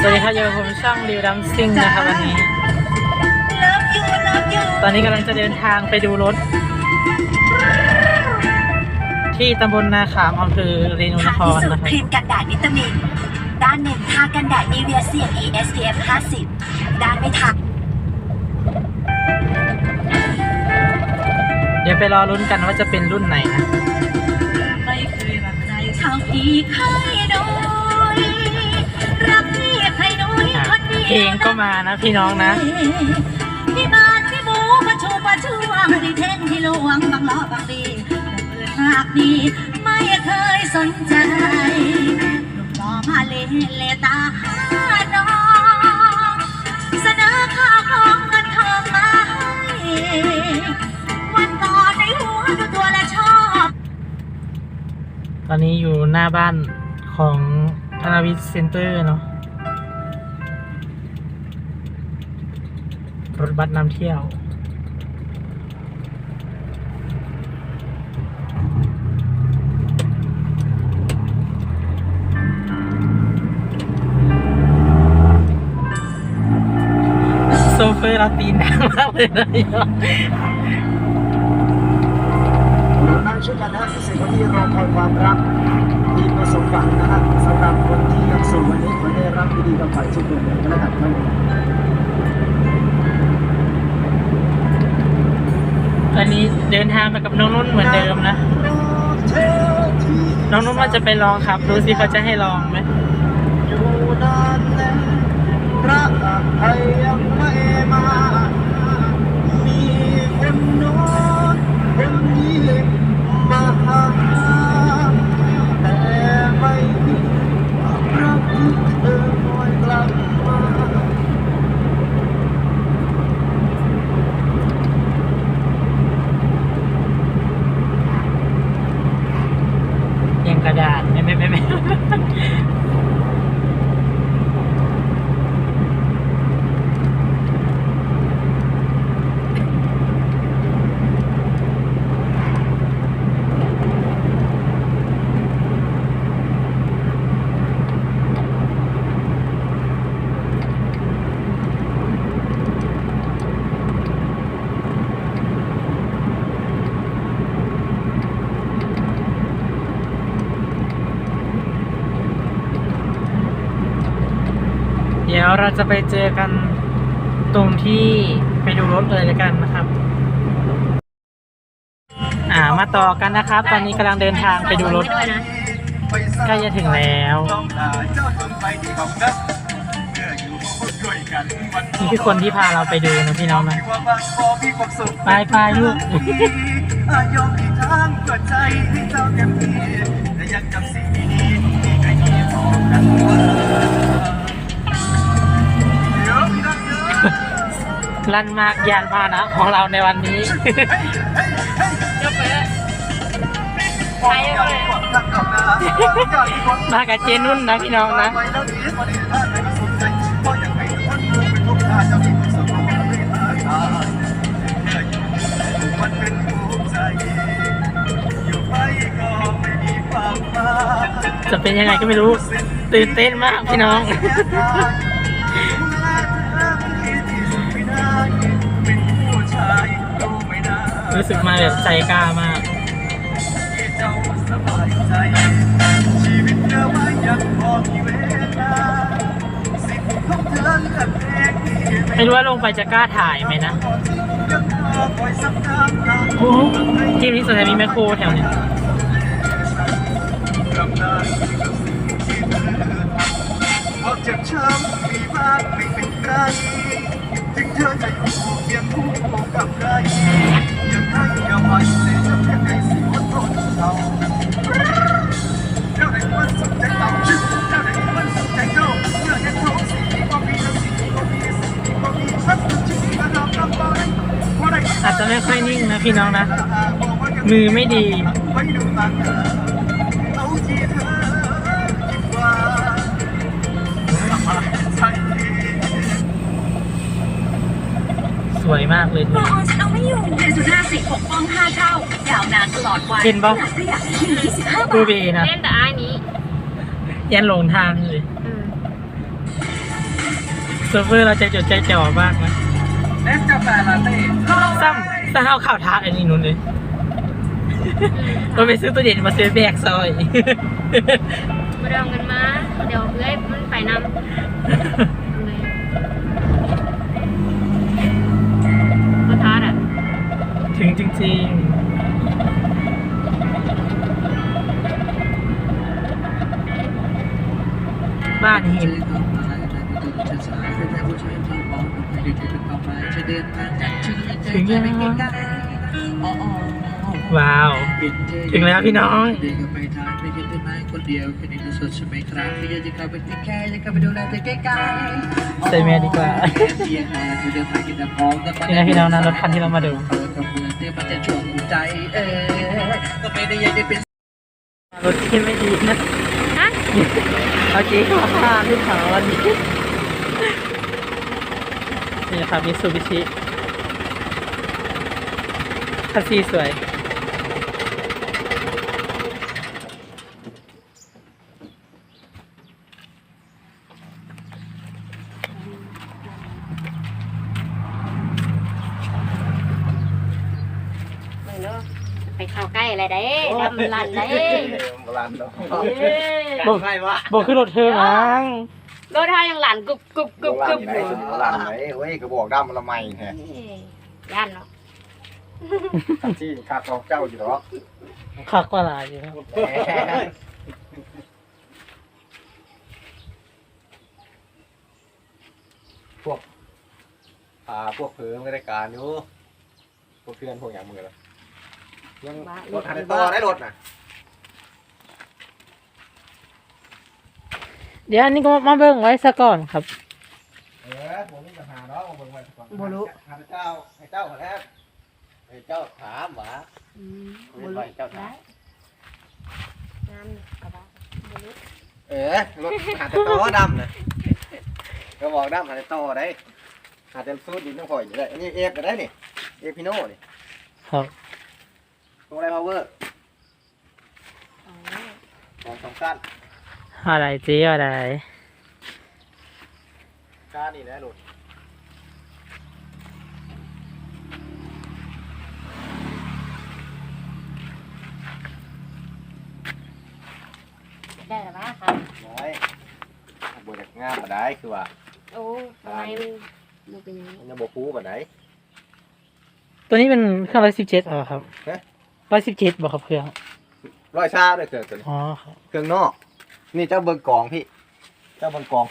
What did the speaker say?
สวัสดีครับอยู่กับผมช่องริวดัมซิงนะครับวันนี้ ตอนนี้กำลังจะเดินทางไปดูรถ ที่ตำบลนาขามอำเภอเรนูนทาคพิรสูจนะน์ครัคบรีมกันแดดวิตามิน ด้านหนึ่งทากันแดดนีเวียเซียน SPF 50 ด้านไม่ทาเดี๋ยวไปรอลุ้นกันว่าจะเป็นรุ่นไหนนะไม่เคยรักใครเท่าที่เคยโดย ลงก็มานะพี่น้องนะพี่บานพี่บูมาชูมาช่วงที่เท่งที่ลวงบางล้อบางดีเปิดหากดีไม่เคยสนใจลูกต่อมาเลเลตาหาน้องเสนอข้าวของเงินทองมาให้วันก่อนในหัวดูตัวและชอบ ตอนนี้อยู่หน้าบ้านของธนวิทย์เซ็นเตอร์เนาะ รถบัสนำเที่ยว โซเฟอร์เราตีนดังมากเลยนะนั่งช่วยกันนะสิ่งที่รอคอยความรักที่ประสบหวังนะฮะสำหรับคนที่ยังโสูวันนี้ขอได้รับดีๆกับฝ่ายทุกคนเลยก็แล้วกันครับ เดินทางไปกับน้องนุ่นเหมือนเดิมนะ น้องนุ่นว่าจะไปลองครับ ดูสิเขาจะให้ลองไหม อยู่นานแล้วพระอภัยยังไม่มา มีคนโน้นคนนี้มาหาแต่ไม่มีรักที่เธอคอยกลับมา ยังกระดาษไม่ไม่ไม่ไม่ เดี๋ยวเราจะไปเจอกันตรงที่ไปดูรถเลยแล้วกันนะครับ อ่ามาต่อกันนะครับ ตอนนี้กำลังเดินทางไปดูรถใกล้จะถึงแล้วนี่คือคนที่พาเราไปดูนะพี่น้องนะไปไปลูกอยอมที่ทางเปิดใจให้เจ้าเต็มที่และยังจำสิ่งดีๆที่เคยมีต่อกัน ลั่นมากยานพาหนะของเราในวันนี้ มากับเจนุ่นนะพี่น้องนะมันเป็นภูมิใจอยู่ไปก็ไม่มีความหมายจะเป็นยังไงก็ไม่รู้ ตื่นเต้นมากพี่น้อง รู้สึกมาแบบใจกล้ามากไม่รู้ว่าลงไปจะกล้าถ่ายไหมนะที่นี้สถานีแมคโครแถวเนี้ยความเจ็บช้ำมีมากไม่เป็นไรถึงเธอจะอยู่ ไม่ค่อยนิ่งนะพี่น้องนะ มือไม่ดีไม่ดูต่างเอาที่เธอคิดว่าสบายใจสวยมากเลยมเธอองฉันเอาไม่อยู่เดือนสุดห้าสิบปกป้องห้าเท่ายาวนานตลอดวันเห็นปะประหยัดที่ยี่สิบห้ากูบาทเบนะเล่นแต่อันนี้ ยันหลงทางเลยอืมเซิร์ฟเวอร์เราใจจดใจจ่อมากนะเนสกาแฟลาเต้ซ้ำ ซ้ำเอาข่าวท้าอันนี้นุ่นเลยเราไปซื้อตัวเด่นมาซื้อแบกซอยมาดองกันมา เดี๋ยวเอ้ยมันไปนำเลยก็ทาดอะ ถึงจริงๆบ้านหิม ถึงยังว้าว ถึงแล้วพี่น้องไปทางไม่คิดได้ไหมคนเดียวแค่นี้ก็สดใช่ไหมครับที่อยากจะเข้าไปที่แค่อยากเข้าไปดูแลเธอใกล้ๆใส่แมสดีกว่านี่นะพี่น้องนะรถคันที่เรามาดูรถที่ไม่ดีนะฮะเอาจีขอค่าพี่ขาววันนี้ นี่นะครับมิซูบิชิคัสซีสวย ไม่รู้ไปเข้าใกล้อะไรได้ดำลันได้ โบราณเนาะบอกบอกขึ้นรถเธอมั้ง รถทายังหลานกรุบกรุบกรุบกรุบอยู่โบราณไหนเว้ยกระบอกดำละไมแฮะเอ้ยย่านเนาะที่คาดของเจ้าอยู่หรอคักกว่าหลายอยู่ครับพวกพาพวกเพิ่มรายการอยู่พวกเพื่อนพวกอย่างมือละยังรถหันต่อได้รถน่ะ เดี๋ยวอันนี้ก็มาเบิ่งไว้ซะก่อนครับ เออผมมีปัญหาเนาะผมเบิ่งไว้ก่อนบ่รู้ให้เจ้าให้เจ้าขอแล้วให้เจ้าถามหว่าอืมบ่รู้เจ้าถามงามกระบะบ่รู้เออรถหาแต่ต่อดำนะก็บอกดำหาแต่ต่อได้หาแต่สูตรดินต้องคอยอยู่ได้อันนี้เอฟก็ได้นี่เอฟพิโน่นี่ครับ ตรงไรพาวเวอร์อ๋อ สองสองสั้น อะไรจีอะไรการนี่แหละรถได้หรือเปล่าครับน้อยบวจากงามมาได้คือว่าโอ้ทำไมมันมันเป็นอย่างนี้มันจะบวคูมาได้ ตัวนี้เป็นเครื่องร้อยสิบเจ็ดเหรอครับเอ๊ะร้อยสิบเจ็ดบอกครับเครื่องร้อยชาด้วยเครื่องตัวนี้อ๋อครับเครื่องนอก นี่เจ้าเบิร์กองพี่ เจ้าเบิร์กอง